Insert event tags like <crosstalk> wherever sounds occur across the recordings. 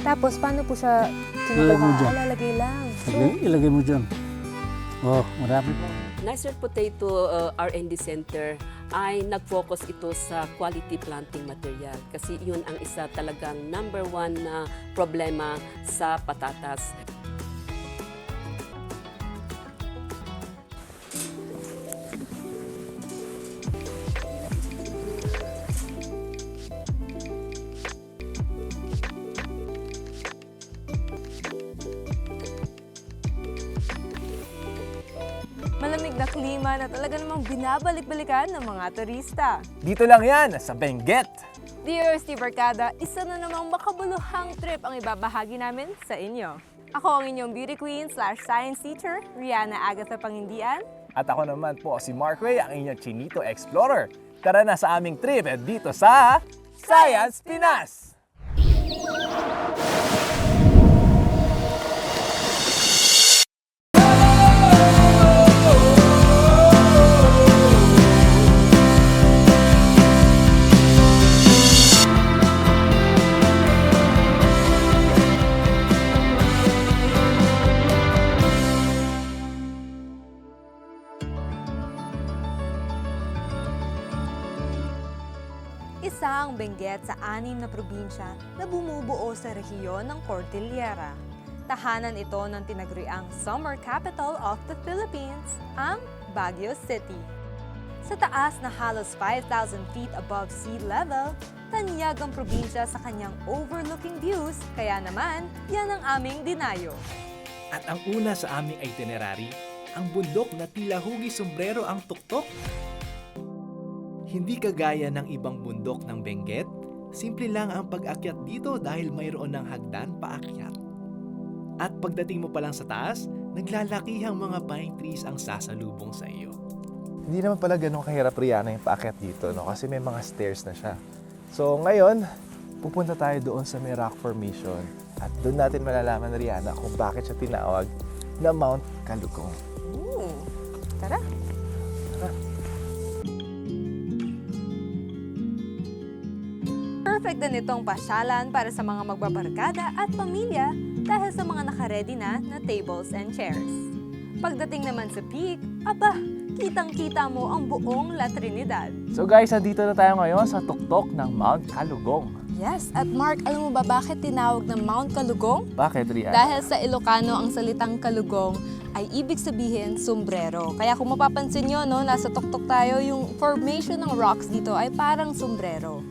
Tapos, paano po siya Ilagay mo dyan. Lang. Ilagay, ilagay mo dyan. Oh, marami pa. Nasir Potato uh, R&D Center ay nag-focus ito sa quality planting material kasi yun ang isa talagang number one na problema sa patatas. Binabalik-balikan ng mga turista. Dito lang yan, sa Benguet. Dear Steve Barkada, isa na namang makabuluhang trip ang ibabahagi namin sa inyo. Ako ang inyong beauty queen slash science teacher, Rihanna Agatha Pangindian. At ako naman po si Mark Ray, ang inyong Chinito Explorer. Tara na sa aming trip eh, dito sa Science Pinas! Isang Benguet sa anim na probinsya na bumubuo sa rehiyon ng Cordillera. Tahanan ito ng tinaguriang Summer Capital of the Philippines, ang Baguio City. Sa taas na halos 5,000 feet above sea level, tanyag ang probinsya sa kanyang overlooking views, kaya naman, yan ang aming dinayo. At ang una sa aming itinerary, ang bundok na tila hugi sombrero ang tuktok. Hindi kagaya ng ibang bundok ng Benguet, simple lang ang pag-akyat dito dahil mayroon ng hagdan paakyat. At pagdating mo pa lang sa taas, naglalakihang mga pine trees ang sasalubong sa iyo. Hindi naman pala ganun kahirap Rihanna yung paakyat dito, no? Kasi may mga stairs na siya. So ngayon, pupunta tayo doon sa may rock formation. At doon natin malalaman Rihanna kung bakit siya tinawag na Mount Kalugong. Ooh, tara! Perfect din itong pasyalan para sa mga magbabarkada at pamilya dahil sa mga nakaredy na na tables and chairs. Pagdating naman sa peak, aba, kitang-kita mo ang buong La Trinidad. So guys, andito na tayo ngayon sa tuktok ng Mount Kalugong. Yes, at Mark, alam mo ba bakit tinawag na Mount Kalugong? Bakit Rihanna? Dahil sa Ilocano, ang salitang kalugong ay ibig sabihin sombrero. Kaya kung mapapansin nyo, no, nasa tuktok tayo, yung formation ng rocks dito ay parang sombrero.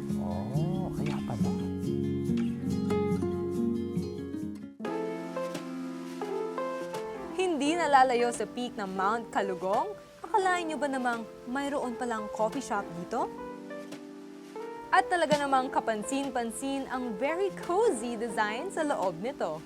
Nalalayo sa peak ng Mount Kalugong? Akalain nyo ba namang mayroon palang coffee shop dito? At talaga namang kapansin-pansin ang very cozy design sa loob nito.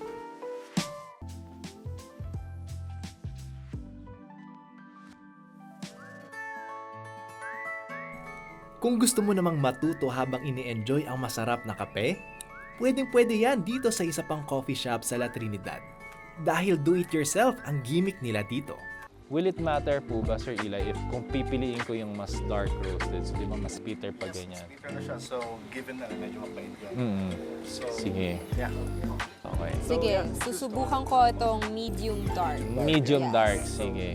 Kung gusto mo namang matuto habang ini-enjoy ang masarap na kape, pwedeng pwede yan dito sa isa pang coffee shop sa La Trinidad. Dahil do-it-yourself ang gimmick nila dito. Will it matter po ba, Sir Eli, if kung pipiliin ko yung mas dark roasted, so di ba mas bitter pa ganyan? Bitter na siya, so given na medyo mapait yan. Mm. So, Sige. yeah. Okay. Sige, susubukan ko itong medium dark. Medium Yes. dark, sige.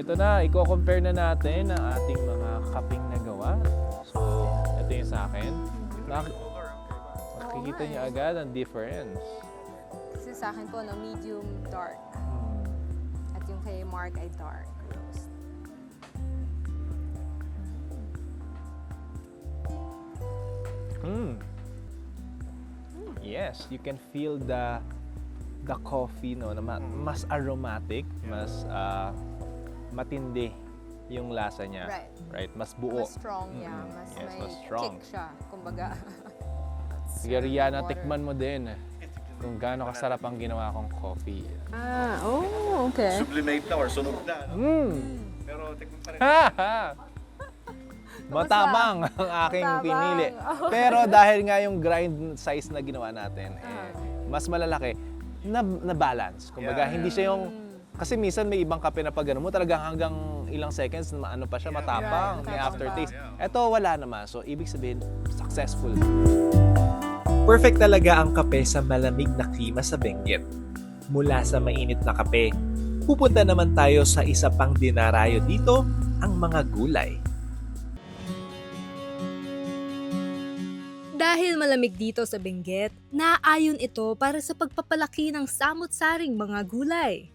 Ito na, i-compare na natin ang ating mga kaping na gawa. So, ito yung sa akin. Nak- makikita niyo agad ang difference. Kasi sa akin po, no, medium dark. At yung kay Mark ay dark roast. Mm. Yes, you can feel the the coffee no na ma- mas aromatic, mas ah, matindi yung lasa niya. Right. Right, mas buo. Mas strong, yeah. Mm, Mas yes, may mas strong. kick siya, kumbaga. <laughs> Sige, Rihanna, tikman mo din kung gaano kasarap ang ginawa kong coffee. Ah, oh, okay. Sublimate na or sunog na. No? Mm. Pero tikman pa rin. <laughs> Matabang ang aking Matabang. pinili. <laughs> Pero dahil nga yung grind size na ginawa natin, eh, Ah. mas malalaki, na, na balance. Kumbaga, Yeah, hindi yeah. siya yung Kasi minsan may ibang kape na pag ano mo, talagang hanggang ilang seconds, ano pa siya, matapang, may aftertaste. Ito, wala naman. So, ibig sabihin, successful. Perfect talaga ang kape sa malamig na klima sa Benguet. Mula sa mainit na kape, pupunta naman tayo sa isa pang dinarayo dito, ang mga gulay. Dahil malamig dito sa Benguet, naaayon ito para sa pagpapalaki ng samot-saring mga gulay.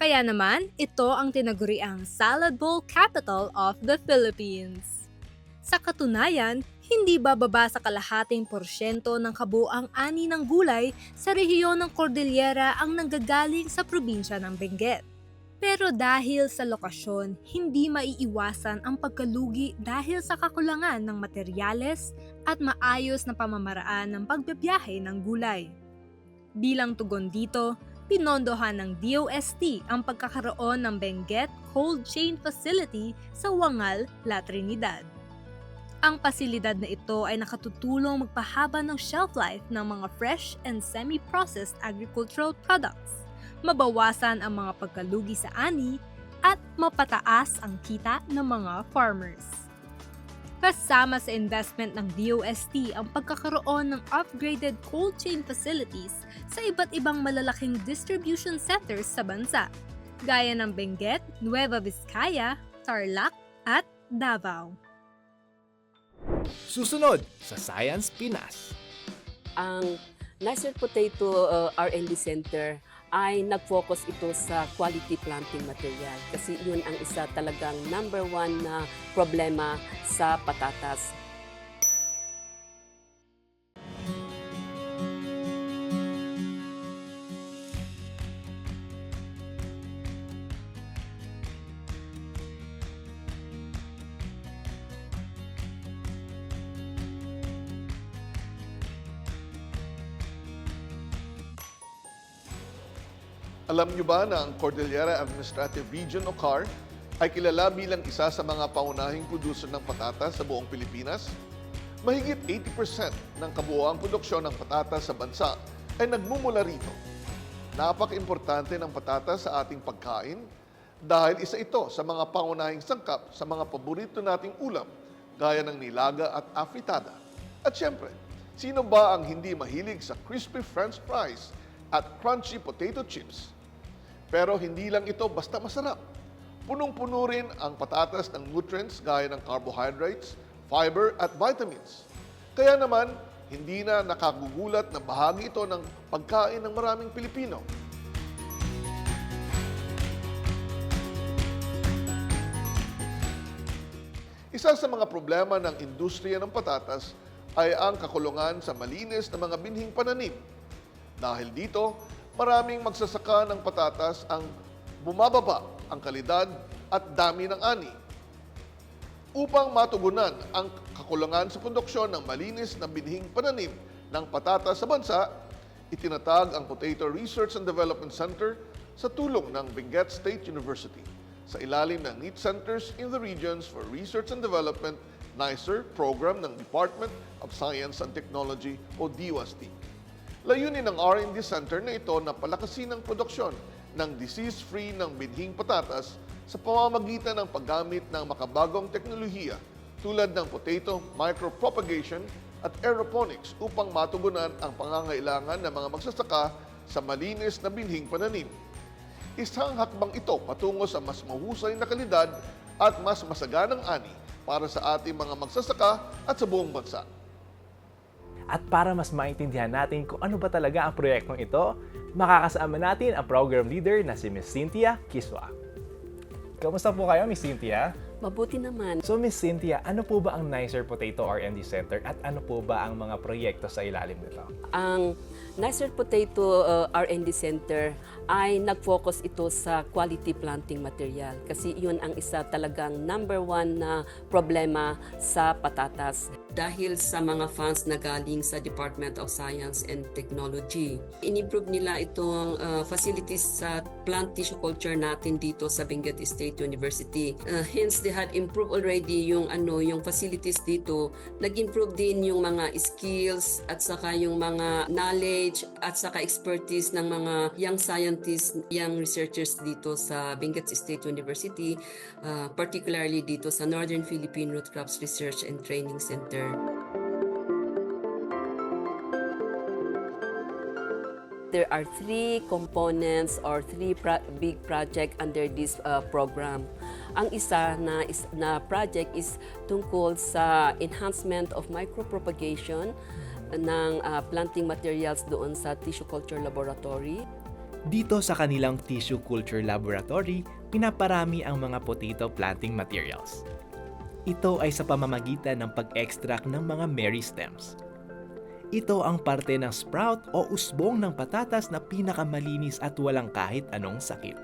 Kaya naman, ito ang tinaguriang Salad Bowl Capital of the Philippines. Sa katunayan, hindi bababa sa kalahating porsyento ng kabuang ani ng gulay sa rehiyon ng Cordillera ang nanggagaling sa probinsya ng Benguet. Pero dahil sa lokasyon, hindi maiiwasan ang pagkalugi dahil sa kakulangan ng materyales at maayos na pamamaraan ng pagbibiyahe ng gulay. Bilang tugon dito, pinondohan ng DOST ang pagkakaroon ng Benguet Cold Chain Facility sa Wangal, La Trinidad. Ang pasilidad na ito ay nakatutulong magpahaba ng shelf life ng mga fresh and semi-processed agricultural products, mabawasan ang mga pagkalugi sa ani, at mapataas ang kita ng mga farmers. Kasama sa investment ng DOST ang pagkakaroon ng upgraded cold chain facilities sa iba't ibang malalaking distribution centers sa bansa, gaya ng Benguet, Nueva Vizcaya, Tarlac, at Davao. Susunod sa Science Pinas. Ang Nicer Potato uh, R&D Center ay nag-focus ito sa quality planting material kasi yun ang isa talagang number one na problema sa patatas. Alam niyo ba na ang Cordillera Administrative Region o CAR ay kilala bilang isa sa mga paunahing producer ng patatas sa buong Pilipinas? Mahigit 80% ng kabuoang produksyon ng patatas sa bansa ay nagmumula rito. Napaka-importante ng patatas sa ating pagkain dahil isa ito sa mga pangunahing sangkap sa mga paborito nating ulam gaya ng nilaga at afritada. At syempre, sino ba ang hindi mahilig sa crispy french fries at crunchy potato chips? Pero hindi lang ito basta masarap. Punong-puno rin ang patatas ng nutrients gaya ng carbohydrates, fiber at vitamins. Kaya naman, hindi na nakagugulat na bahagi ito ng pagkain ng maraming Pilipino. Isa sa mga problema ng industriya ng patatas ay ang kakulungan sa malinis na mga binhing pananim. Dahil dito, maraming magsasaka ng patatas ang bumababa ang kalidad at dami ng ani. Upang matugunan ang kakulangan sa produksyon ng malinis na binhing pananim ng patatas sa bansa, itinatag ang Potato Research and Development Center sa tulong ng Benguet State University sa ilalim ng NEAT Centers in the Regions for Research and Development NICER program ng Department of Science and Technology o DOST. Layunin ng R&D Center na ito na palakasin ang produksyon ng disease-free ng binhing patatas sa pamamagitan ng paggamit ng makabagong teknolohiya tulad ng potato micropropagation at aeroponics upang matugunan ang pangangailangan ng mga magsasaka sa malinis na binhing pananim. Isang hakbang ito patungo sa mas mahusay na kalidad at mas masaganang ani para sa ating mga magsasaka at sa buong bansa. At para mas maintindihan natin kung ano ba talaga ang proyektong ito, makakasama natin ang program leader na si Miss Cynthia Kiswa. Kamusta po kayo, Miss Cynthia? Mabuti naman. So, Miss Cynthia, ano po ba ang Nicer Potato R&D Center at ano po ba ang mga proyekto sa ilalim nito? Ang Nicer Potato uh, R&D Center ay nag-focus ito sa quality planting material kasi yun ang isa talagang number one na problema sa patatas dahil sa mga funds na galing sa Department of Science and Technology. In-improve nila itong uh, facilities sa plant tissue culture natin dito sa Benguet State University. Uh, hence, they had improved already yung ano yung facilities dito. Nag-improve din yung mga skills at saka yung mga knowledge at saka expertise ng mga young scientists scientists, young researchers dito sa Benguet State University, uh, particularly dito sa Northern Philippine Root Crops Research and Training Center. There are three components or three pro- big project under this uh, program. Ang isa na, is, na project is tungkol sa enhancement of micropropagation ng uh, planting materials doon sa tissue culture laboratory. Dito sa kanilang tissue culture laboratory, pinaparami ang mga potato planting materials. Ito ay sa pamamagitan ng pag-extract ng mga meristems. Ito ang parte ng sprout o usbong ng patatas na pinakamalinis at walang kahit anong sakit.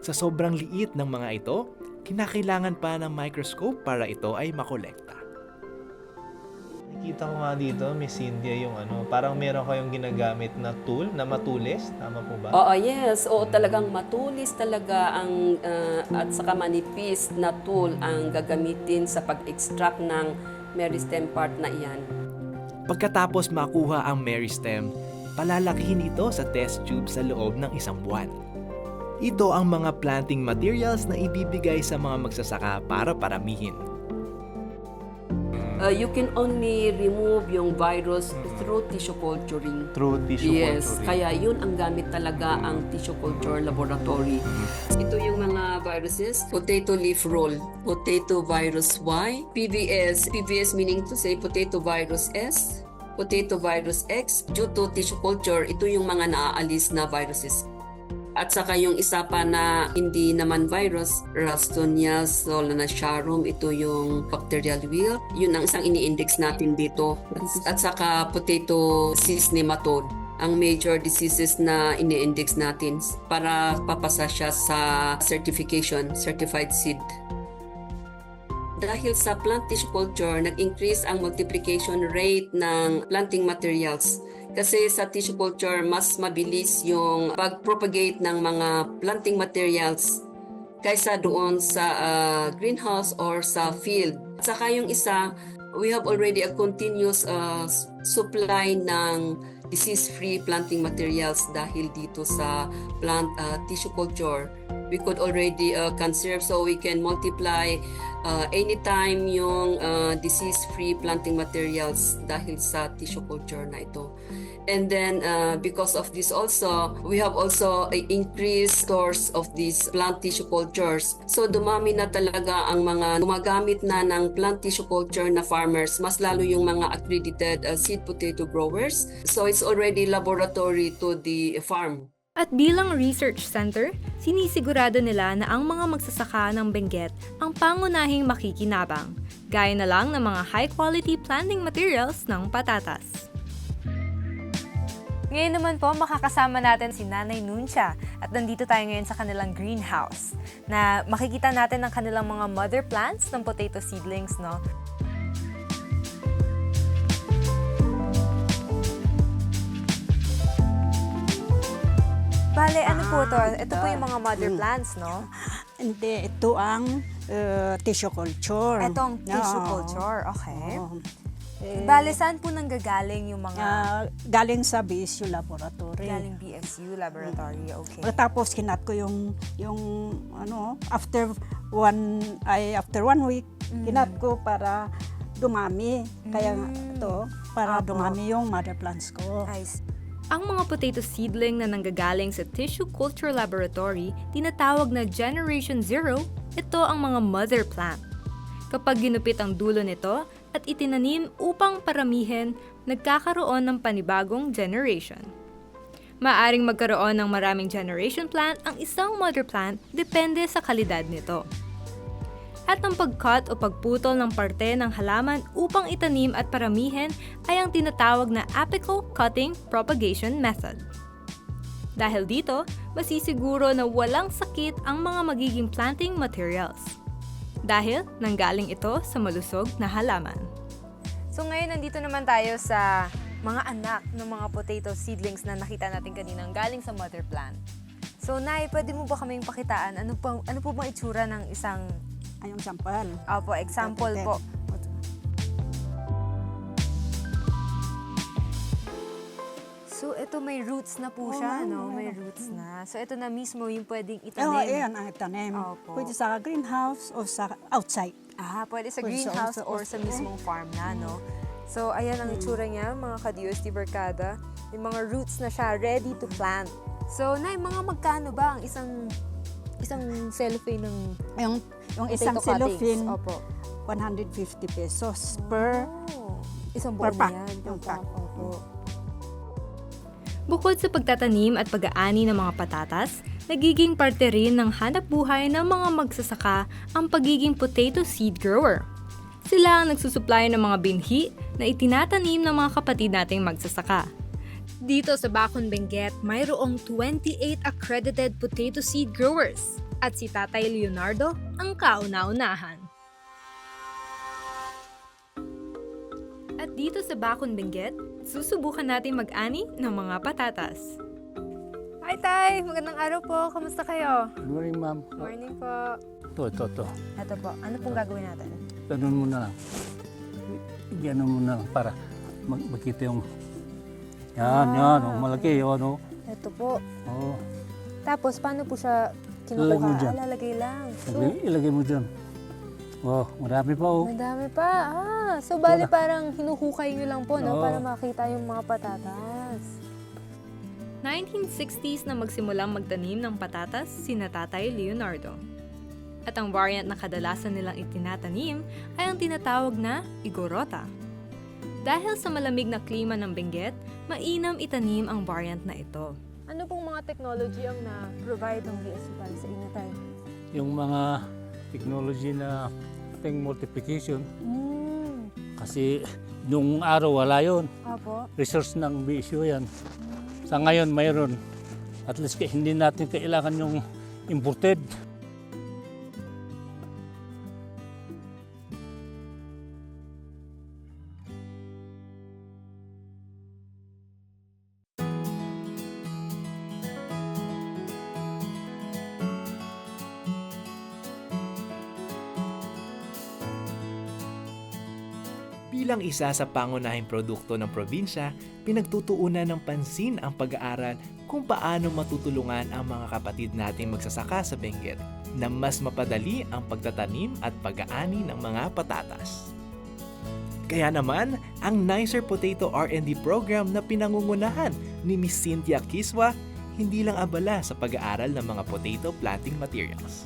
Sa sobrang liit ng mga ito, kinakailangan pa ng microscope para ito ay makolekta. Nakikita ko nga dito, Miss Cynthia, yung ano, parang meron kayong ginagamit na tool na matulis. Tama po ba? Oo, yes. Oo, talagang matulis talaga ang uh, at saka manipis na tool ang gagamitin sa pag-extract ng meristem part na iyan. Pagkatapos makuha ang meristem, palalakihin ito sa test tube sa loob ng isang buwan. Ito ang mga planting materials na ibibigay sa mga magsasaka para paramihin. Uh, you can only remove yung virus through tissue culturing. Through tissue Yes, culturing. kaya yun ang gamit talaga ang tissue culture laboratory. Ito yung mga viruses, potato leaf roll, potato virus Y, PVS, PVS meaning to say potato virus S, potato virus X, due to tissue culture, ito yung mga naaalis na viruses. At saka yung isa pa na hindi naman virus, Ralstonia solanacearum, ito yung bacterial wilt. Yun ang isang ini-index natin dito. At, at saka potato cyst nematode ang major diseases na ini-index natin para papasa siya sa certification, certified seed. Dahil sa plant tissue culture, nag-increase ang multiplication rate ng planting materials. Kasi sa tissue culture, mas mabilis yung pag-propagate ng mga planting materials kaysa doon sa uh, greenhouse or sa field. Saka yung isa, we have already a continuous uh, supply ng disease-free planting materials dahil dito sa plant uh, tissue culture. We could already uh, conserve so we can multiply uh, anytime yung uh, disease-free planting materials dahil sa tissue culture na ito. And then uh, because of this also, we have also a increased stores of these plant tissue cultures. So dumami na talaga ang mga gumagamit na ng plant tissue culture na farmers, mas lalo yung mga accredited uh, seed potato growers. So it's already laboratory to the farm. At bilang research center, sinisigurado nila na ang mga magsasaka ng Benguet ang pangunahing makikinabang, gaya na lang ng mga high-quality planting materials ng patatas. Ngayon naman po, makakasama natin si Nanay Nuncia at nandito tayo ngayon sa kanilang greenhouse na makikita natin ang kanilang mga mother plants ng potato seedlings, no? Bale, ano po to? Ito po yung mga mother plants, no? Hindi, ito ang uh, tissue culture. Etong tissue Oo. culture, okay. Oo. Eh, Bale, saan po nanggagaling yung mga ah, galing sa BSU Laboratory. galing BSU laboratory? Okay. Tapos kinat ko yung yung ano after one ay after one week Mm. kinat ko para dumami kaya to para Apo. dumami yung mother plants ko. Nice. Ang mga potato seedling na nanggagaling sa Tissue Culture Laboratory, tinatawag na Generation Zero, ito ang mga mother plant. Kapag ginupit ang dulo nito at itinanim upang paramihin, nagkakaroon ng panibagong generation. Maaring magkaroon ng maraming generation plant ang isang mother plant depende sa kalidad nito. At ang pag-cut o pagputol ng parte ng halaman upang itanim at paramihin ay ang tinatawag na apical cutting propagation method. Dahil dito, masisiguro na walang sakit ang mga magiging planting materials. Dahil nanggaling ito sa malusog na halaman. So ngayon nandito naman tayo sa mga anak ng mga potato seedlings na nakita natin kanina galing sa mother plant. So Nay, pwede mo ba kaming pakitaan ano po ano po bang itsura ng isang Ay, yung sampal. Opo, example po. So ito may roots na po Oo siya, nga, no? May meron. roots na. So ito na mismo yung pwedeng Oo, itanim. ayan ang itanim. Opo. Pwede sa greenhouse o sa outside. Ah, pwede sa Pwede sa greenhouse outside. or sa mismong farm na, no? So, ayan ang itsura niya, mga ka-Dios di Barkada. May mga roots na siya, ready to plant. So, Nay, mga magkano ba ang isang isang cellophane ng Yung, yung isang potato cuttings? cellophane, Opo. 150 pesos per Oh, isang per buwan pack. yan. Yung per pack, Opo. Bukod sa pagtatanim at pag-aani ng mga patatas, nagiging parte rin ng hanap buhay ng mga magsasaka ang pagiging potato seed grower. Sila ang nagsusupply ng mga binhi na itinatanim ng mga kapatid nating magsasaka. Dito sa Bakon Benguet, mayroong 28 accredited potato seed growers at si Tatay Leonardo ang kauna-unahan. At dito sa Bakon Benguet, susubukan natin mag-ani ng mga patatas. Hi, Tay! Magandang araw po. Kamusta kayo? Good morning, ma'am. Morning po. Ito, ito, ito. Ito po. Ano pong gagawin natin? Ganun mo na lang. Ganun mo na lang para mag makita yung... Yan, yan. Oh, malaki yun, oh. Ito po. Oh, Tapos, paano po siya Lalagay mo kinukuha? dyan. Ah, lalagay lang. So, ilagay, ilagay mo dyan. Oh, marami pa, oh. madami pa. Ah, so bali parang hinuhukay nyo lang po, no? Oo. Para makita yung mga patatas. 1960s na magsimulang magtanim ng patatas si Tatay Leonardo. At ang variant na kadalasan nilang itinatanim ay ang tinatawag na Igorota. Dahil sa malamig na klima ng Benguet, mainam itanim ang variant na ito. Ano pong mga technology ang na-provide ng BSC para sa inyo, Tay? Yung mga technology na ting multiplication. Mm. Kasi yung araw wala yun. Opo. Resource ng BSU yan. Sa ngayon mayroon. At least hindi natin kailangan yung imported. Bilang isa sa pangunahing produkto ng probinsya, pinagtutuunan ng pansin ang pag-aaral kung paano matutulungan ang mga kapatid nating magsasaka sa Benguet na mas mapadali ang pagtatanim at pag-aani ng mga patatas. Kaya naman, ang Nicer Potato R&D program na pinangungunahan ni Miss Cynthia Kiswa hindi lang abala sa pag-aaral ng mga potato planting materials.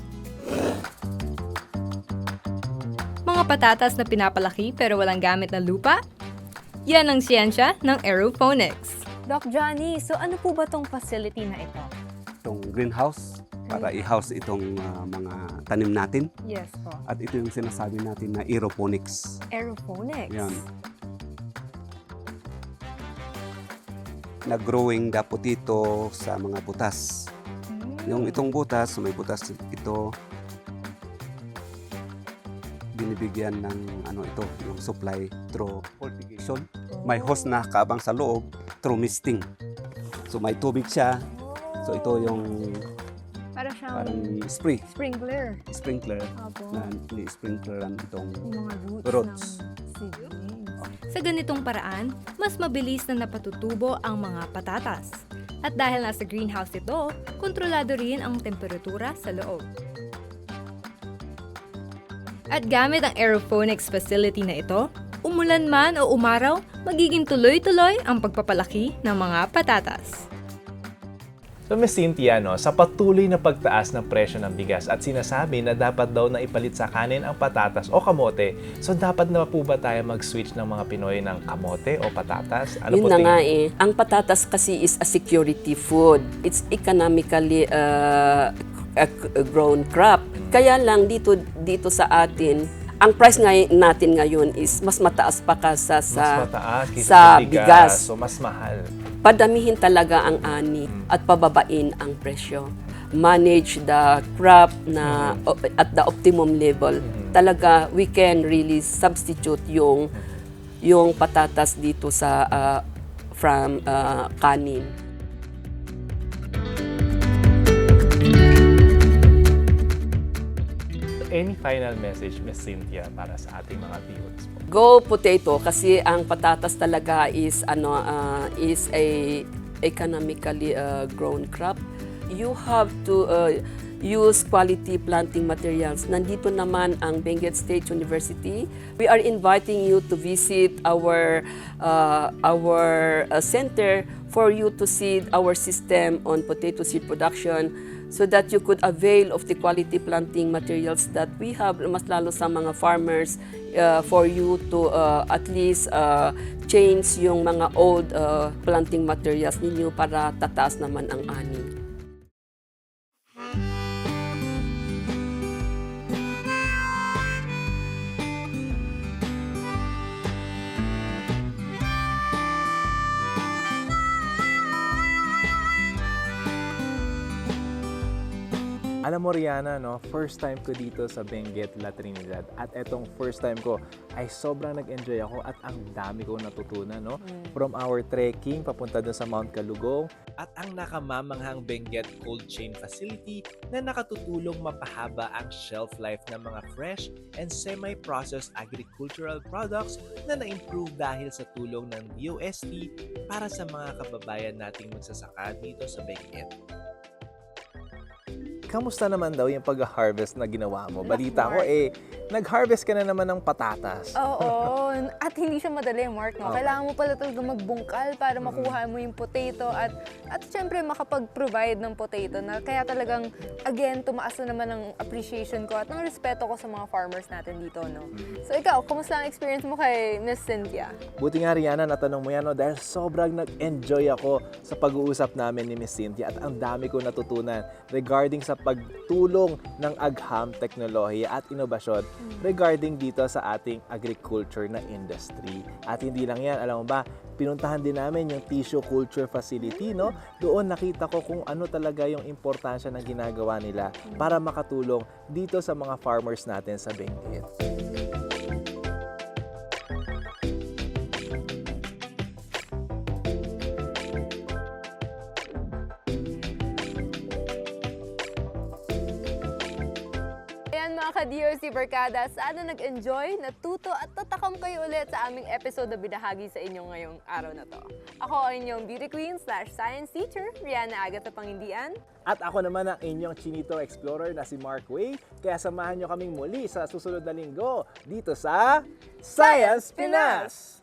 Patatas na pinapalaki pero walang gamit na lupa? Yan ang siyensya ng aeroponics. Doc Johnny, so ano po ba tong facility na ito? itong greenhouse para i-house itong ah, mga tanim natin. Yes po. At ito yung sinasabi natin na aeroponics. Aeroponics. Yan. Nag-growing the potato sa mga butas. Yung itong butas, may butas ito, binibigyan ng ano ito, yung supply through cultivation. May hose na kaabang sa loob through misting. So may tubig siya. So ito yung Para siyang parang spray, sprinkler. sprinkler Opo. na ni-sprinkleran itong Yung mga roots, Roots. ng seedlings. Sa ganitong paraan, mas mabilis na napatutubo ang mga patatas. At dahil nasa greenhouse ito, kontrolado rin ang temperatura sa loob. At gamit ang aeroponics facility na ito, umulan man o umaraw, magiging tuloy-tuloy ang pagpapalaki ng mga patatas. So Miss Cynthia, no, sa patuloy na pagtaas ng presyo ng bigas at sinasabi na dapat daw na ipalit sa kanin ang patatas o kamote, so dapat na po ba tayo mag-switch ng mga Pinoy ng kamote o patatas? Ano Yun po na tingin- nga eh. Ang patatas kasi is a security food. It's economically uh, grown crop. Kaya lang dito dito sa atin, ang price ngay natin ngayon is mas mataas pa kasa mas sa mataas kaysa sa sa bigas, bigas. so mas mahal. padamihin talaga ang ani at pababain ang presyo. Manage the crop na o- at the optimum level. Talaga we can really substitute yung yung patatas dito sa ah, from ah, kanin. Any final message, Miss Cynthia, para sa ating mga viewers po? Go potato kasi ang patatas talaga is ano ah, is a economically uh, grown crop. You have to uh, use quality planting materials. Nandito naman ang Benguet State University. We are inviting you to visit our uh, our uh, center for you to see our system on potato seed production so that you could avail of the quality planting materials that we have mas lalo sa mga farmers uh, for you to uh, at least uh, change yung mga old uh, planting materials ninyo para tataas naman ang ani. Alam mo Rihanna, no, first time ko dito sa Benguet, La Trinidad. At etong first time ko ay sobrang nag-enjoy ako at ang dami kong natutunan. No? From our trekking papunta dun sa Mount Kalugong, At ang nakamamanghang Benguet Cold Chain Facility na nakatutulong mapahaba ang shelf life ng mga fresh and semi-processed agricultural products na na-improve dahil sa tulong ng DOST para sa mga kababayan nating magsasaka dito sa Benguet. Kamusta naman daw yung pag-harvest na ginawa mo? Balita ko eh, nag-harvest ka na naman ng patatas. Oo, <laughs> at hindi siya madali, Mark. No? Okay. Kailangan mo pala talaga magbungkal para makuha mo yung potato at at syempre makapag-provide ng potato na kaya talagang again tumaas na naman ang appreciation ko at ng respeto ko sa mga farmers natin dito, no. So ikaw, kumusta ang experience mo kay Miss Cynthia? Buti nga Rihanna, natanong mo yan no, dahil sobrang nag-enjoy ako sa pag-uusap namin ni Miss Cynthia at ang dami ko natutunan regarding sa pagtulong ng agham, teknolohiya at inobasyon regarding dito sa ating agriculture na industry. At hindi lang yan, alam mo ba, pinuntahan din namin yung tissue culture facility, no? Doon nakita ko kung ano talaga yung importansya ng ginagawa nila para makatulong dito sa mga farmers natin sa Benguet. Ka-DRC Barkada, sana nag-enjoy, natuto at tatakam kayo ulit sa aming episode na binahagi sa inyo ngayong araw na to. Ako ang inyong beauty queen slash science teacher, Rihanna Agatha Pangindian. At ako naman ang inyong Chinito Explorer na si Mark Way. Kaya samahan nyo kaming muli sa susunod na linggo dito sa Science Pinas!